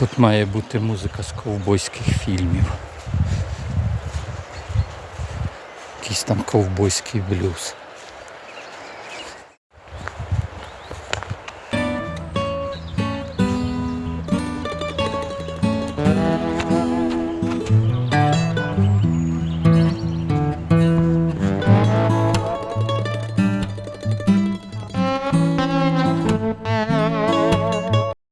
Тут має бути музика з ковбойських фільмів. Якийсь там ковбойський блюз.